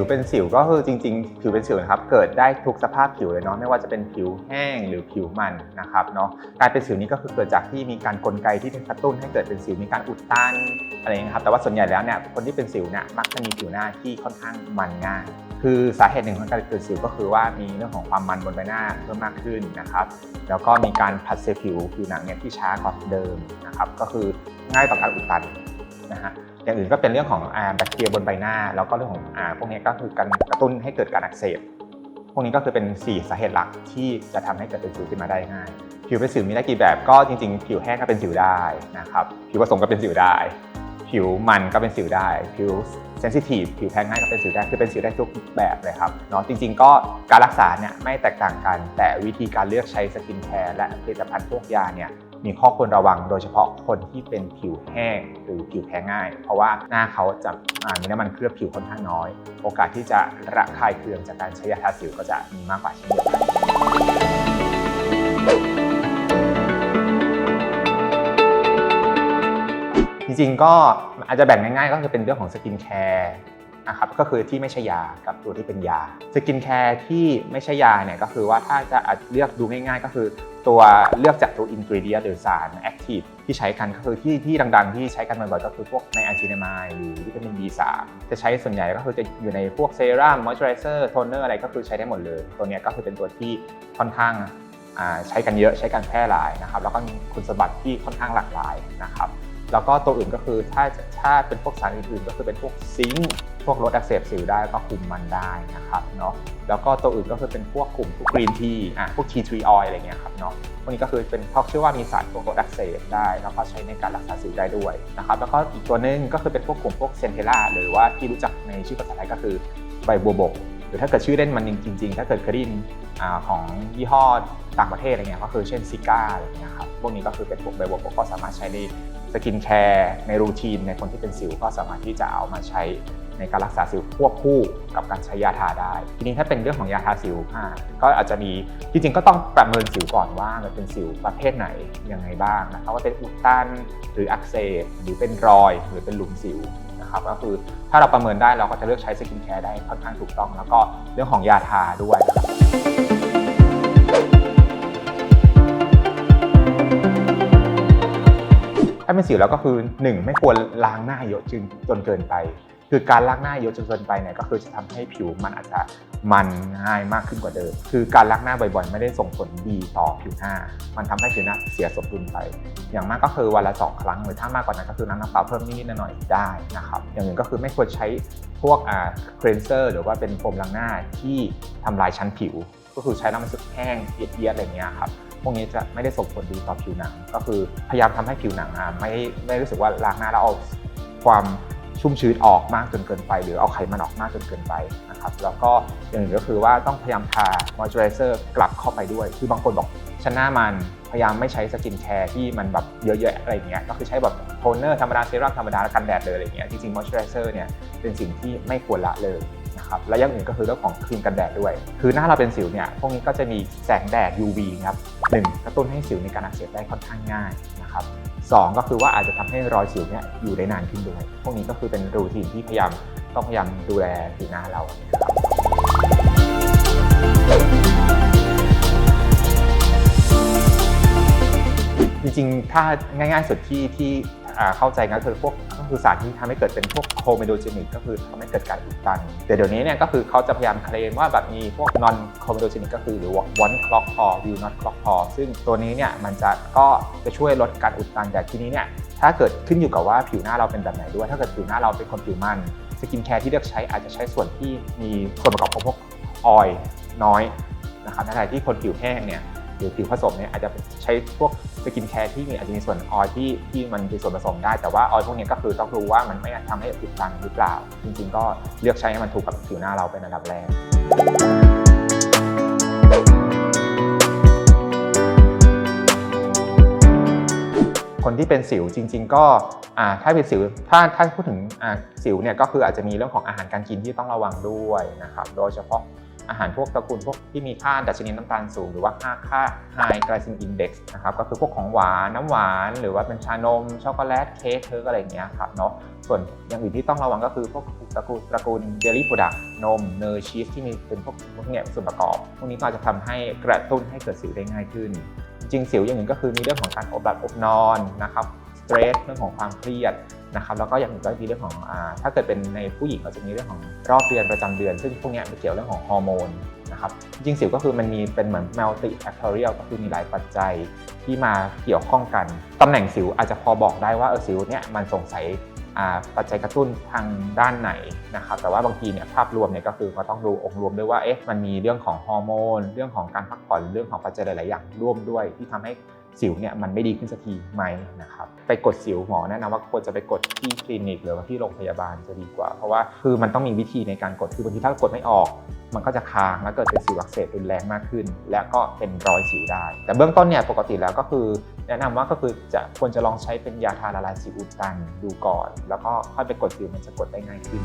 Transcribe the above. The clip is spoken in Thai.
วเป็นสิวก็คือจริงๆ ผิวเป็นสิวนะครับ เกิดได้ทุกสภาพผิวเลยเนาะไม่ว่าจะเป็นผิวแห้งหรือผิวมันนะครับเนาะการเป็นสิวนี้ก็คือเกิดจากที่มีการกลไกที่กระตุ้นให้เกิดเป็นสิวมีการอุดตันอะไรอย่างเงี้ยครับแต่ว่าส่วนใหญ่แล้วเนี่ยคนที่เป็นสิวเนี่ยมักจะมีผิวหน้าที่ค่อนข้างมันง่ายคือสาเหตุหนึ่งของการเกิดสิวก็คือว่ามีเรื่องของความมันบนใบหน้าเพิ่มมากขึ้นนะครับ แล้วก็มีการผัดเซลล์ผิวผิวหนังเนี่ยที่ช้ากว่าเดิมนะครับ ก็คือง่ายต่อการอุดตันนะฮะ อย่างอื่นก็เป็นเรื่องของแบคทีเรียบนใบหน้า แล้วก็เรื่องของพวกนี้ก็คือการกระตุ้นให้เกิดการอักเสบ พวกนี้ก็คือเป็น 4 สาเหตุหลักที่จะทำให้เกิดเป็นสิวขึ้นมาได้ง่าย ผิวเป็นสิวมีได้กี่แบบ ก็จริงๆ ผิวแห้งก็เป็นสิวได้นะครับ ผิวผสมก็เป็นสิวได้ ผิวมันก็เป็นสิวได้ ผิวเซนซิทีฟ ผิวแพ้ง่ายก็เป็นสิวได้ คือเป็นสิวได้ทุกแบบเลยครับ เนาะ จริงๆ ก็การรักษาเนี่ยไม่แตกต่างกัน แต่วิธีการเลือกใช้สกินแคร์และผลิตภัณฑ์พวกยาเนี่ย มีข้อควรระวังโดยเฉพาะคนที่เป็นผิวแห้งหรือผิวแพ้ง่าย เพราะว่าหน้าเขาจะมีน้ำมันเคลือบผิวค่อนข้างน้อย โอกาสที่จะระคายเคืองจากการใช้ยาทาสิวก็จะมีมากกว่าเช่นเดียวกันจริงๆก็อาจจะแบ่งง่ายๆ ก็คือเป็นเรื่องของสกินแคร์ นะครับก็คือที่ไม่ใช่ยากับตัวที่เป็นยาสกินแคร์ที่ไม่ใช่ยาเนี่ยก็คือว่าถ้าจะเลือกดูง่ายๆ ก็คือ ตัวเลือกจากตัวอินกรีเดียหรือสารแอคทีฟที่ใช้กันก็คือที่ที่ดังๆ ที่ใช้กันบ่อยๆก็คือพวกในอะซินามายหรือวิตามิน B3 จะใช้ส่วนใหญ่ก็คือจะอยู่ในพวกเซรั่มมอยส์เจอไรเซอร์โทนเนอร์อะไรก็คือใช้ได้หมดเลย ตัวนี้ก็คือเป็นตัวที่ค่อนข้างใช้กันเยอะใช้กันแพร่หลายนะครับแล้วก็มีคุณสมบัติที่ค่อนข้างหลากหลายนะครับ แล้วก็ตัวอื่นก็คือถ้าถ้าเป็นพวกสารอื่นๆ ก็คือเป็นพวกซิงค์พวกลดอักเสบสิวได้ก็คุมมันได้นะครับเนาะแล้วก็ตัวอื่นก็คือเป็นพวกกลุ่มพวกกรีนทีอะพวก tea tree oil อะไรเงี้ยครับเนาะพวกนี้ก็คือเป็นเขาเชื่อว่ามีสารพวกลดอักเสบได้ แล้วก็ใช้ในการรักษาสิวได้ด้วยนะครับแล้วก็อีกตัวหนึงก็คือเป็นพวกกลุ่มพวกเซนเทล่าหรือว่าที่รู้จักในชื่อภาษาไทยก็คือใบบัวบกหรือถ้าเกิดชื่อเล่นมันจริงๆ ถ้าเกิดเคยได้ยิน ของยี่ห้อต่างประเทศอะไรเงี้ยก็คือเช่นซิก้าอะไรเงี้ยครับพวกนี้ก็คือเป็นพวกใบบวบกก็สามารถใช้ในสกินแคร์ในรูทีนในคนที่เป็นสิวก็สามารถที่จะเอามาใช้ในการรักษาสิวควบคู่กับการใช้ยาทาได้ ทีนี้ถ้าเป็นเรื่องของยาทาสิวก็อาจจะมีจริงๆก็ต้องประเมินสิวก่อนว่ามันเป็นสิวประเภทไหนยังไงบ้างนะครับว่าเป็นอุดตันหรืออักเสบหรือเป็นรอยหรือเป็นหลุมสิวนะครับก็คือถ้าเราประเมินได้เราก็จะเลือกใช้สกินแคร์ได้ค่อนข้างถูกต้อง แล้วก็เรื่องของยาทาด้วยนะครับ เป็นสิวแล้วก็คือ 1 ไม่ควรล้างหน้าเยอะจนจนเกินไป คือการล้างหน้าเยอะจนเกินไปเนี่ยก็คือจะทำให้ผิวมันอาจจะมันง่ายมากขึ้นกว่าเดิม คือการล้างหน้าบ่อยๆ ไม่ได้ส่งผลดีต่อผิวหน้า มันทำให้ผิวหน้าเสียสมดุลไป อย่างมากก็คือวันละสองครั้งหรือถ้ามากกว่านั้นก็คือล้างน้ำเปล่าเพิ่มนิดๆหน่อยๆได้นะครับ อย่างอื่นก็คือไม่ควรใช้พวกอ่าครนเซอร์หรือว่าเป็นโฟมล้างหน้าที่ทำลายชั้นผิว ก็คือใช้น้ำมันสึกแห้งเอียดๆอะไรเงี้ยครับ พวกนี้จะไม่ได้ส่งผลดีต่อผิวหนัง ก็คือพยายามทำให้ผิวหนังไม่ไม่รู้สึกว่าล้างหน้าแล้วเอาความชุ่มชื้นออกมากจนเกินไป หรือเอาไขมันออกมากจนเกินไปนะครับแล้วก็อย่างหนึ่งก็คือว่าต้องพยายามทามอยเจอไรเซอร์กลับเข้าไปด้วย คือบางคนบอกฉันหน้ามันพยายามไม่ใช้สกินแคร์ที่มันแบบเยอะๆอะไรอย่างเงี้ยก็คือใช้แบบโทนเนอร์ธรรมดาเซรั่มธรรมดาแล้วกันแดดเลยอะไรอย่างเงี้ยจริงๆมอยเจอไรเซอร์เนี่ยเป็นสิ่งที่ไม่ควรละเลย นะครับและอย่างอื่นก็คือเรื่องของครีมกันแดดด้วย คือหน้าเราเป็นสิวเนี่ยพวกนี้ก็จะมีแสงแดด UV ครับหนึ่งกระตุ้นให้สิวมีการอักเสบได้ค่อนข้างง่ายนะครับสองก็คือว่าอาจจะทำให้รอยสิวเนี่ยอยู่ได้นานขึ้นด้วย พวกนี้ก็คือเป็นรูทีนที่พยายามต้องพยายามดูแลผิวหน้าเราจริงๆ ถ้าง่ายๆสุดที่ที่ เข้าใจก็คือพวกก็คือสารที่ทำให้เกิดเป็นพวกโคเมโดเจนิกก็คือทำให้เกิดการอุดตัน แต่เดี๋ยวนี้เนี่ยก็คือเขาจะพยายามเคลมว่าแบบมีพวก non comedogenic ก็คือหรือว่า one clock pore will not clock pore ซึ่งตัวนี้เนี่ยมันจะก็จะช่วยลดการอุดตันแต่ทีนี้เนี่ยถ้าเกิดขึ้นอยู่กับว่าผิวหน้าเราเป็นแบบไหนด้วย ถ้าเกิดผิวหน้าเราเป็นคนผิวมันสกินแคร์ที่เลือกใช้อาจจะใช้ส่วนที่มีส่วนประกอบของพวกออยล์น้อยนะครับในขณะที่คนผิวแห้งเนี่ย หรือผิวผสมเนี่ยอาจจะใช้พวกสกินแคร์ที่มีอาจจะมีส่วนออยที่ที่มันเป็นส่วนผสมได้ แต่ว่าออยพวกนี้ก็คือต้องรู้ว่ามันไม่ทำให้อุดตันหรือเปล่า จริง ๆ ก็เลือกใช้ให้มันถูกกับผิวหน้าเราเป็นอันดับแรกคนที่เป็นสิวจริง ๆ ก็ถ้าเป็นสิวถ้าถ้าพูดถึงสิวเนี่ยก็คืออาจจะมีเรื่องของอาหารการกินที่ต้องระวังด้วยนะครับโดยเฉพาะ อาหารพวกตระกูลพวกที่มีค่าดัชนีน้ำตาลสูง หรือว่าค่าค่า high glycemic index นะครับก็คือพวกของหวานน้ำหวาน หรือว่าเป็นชานม ช็อกโกแลตเค้กเคิร์กอะไรอย่างเงี้ยครับเนาะส่วนอย่างอื่นที่ต้องระวังก็คือพวกตระกูลตระกูลเดลี่โปรดักต์นมเนยชีสที่มีเป็นพวกพวกเนี้ยส่วนประกอบ พวกนี้ก็จะทำให้กระตุ้นให้เกิดสิวได้ง่ายขึ้น จริงสิวอย่างหนึ่งก็คือมีเรื่องของการอบหลับอบนอนนะครับสเตรสเรื่องของความเครียด นะครับแล้วก็อย่างหนึ่งก็มีเรื่องของอถ้าเกิดเป็นในผู้หญิงก็จะมีเรื่องของรอบเดือนประจำเดือน ซึ่งพวกนี้มันเกี่ยวเรื่องของฮอร์โมนนะครับจริงสิวก็คือมันมีเป็นเหมือน multi factorial ก็คือมีหลายปัจจัยที่มาเกี่ยวข้องกันตำแหน่งสิวอาจจะพอบอกได้ว่าเออสิวเนี่ยมันสงสัยปัจจัยกระตุ้นทางด้านไหนนะครับแต่ว่าบางทีเนี่ยภาพรวมเนี่ยก็คือก็ต้องดูองค์รวมด้วยว่าเอ๊ะมันมีเรื่องของฮอร์โมน เรื่องของการพักผ่อนเรื่องของปัจจัยหลาย ๆ อย่างร่วมด้วยที่ทำให้ สิวเนี่ยมันไม่ดีขึ้นสักทีไหมนะครับไปกดสิวหมอแนะนำว่าควรจะไปกดที่คลินิกหรือว่าที่โรงพยาบาลจะดีกว่า เพราะว่าคือมันต้องมีวิธีในการกดคือบางทีถ้ากดไม่ออก มันก็จะค้างแล้วเกิดเป็นสิวอักเสบรุนแรงมากขึ้น และก็เป็นรอยสิวได้ แต่เบื้องต้นเนี่ยปกติแล้วก็คือ แนะนำว่าก็คือจะควรจะลองใช้เป็นยาทาละลายสิวอุดตันดูก่อน แล้วก็ค่อยไปกดสิวมันจะกดได้ง่ายขึ้น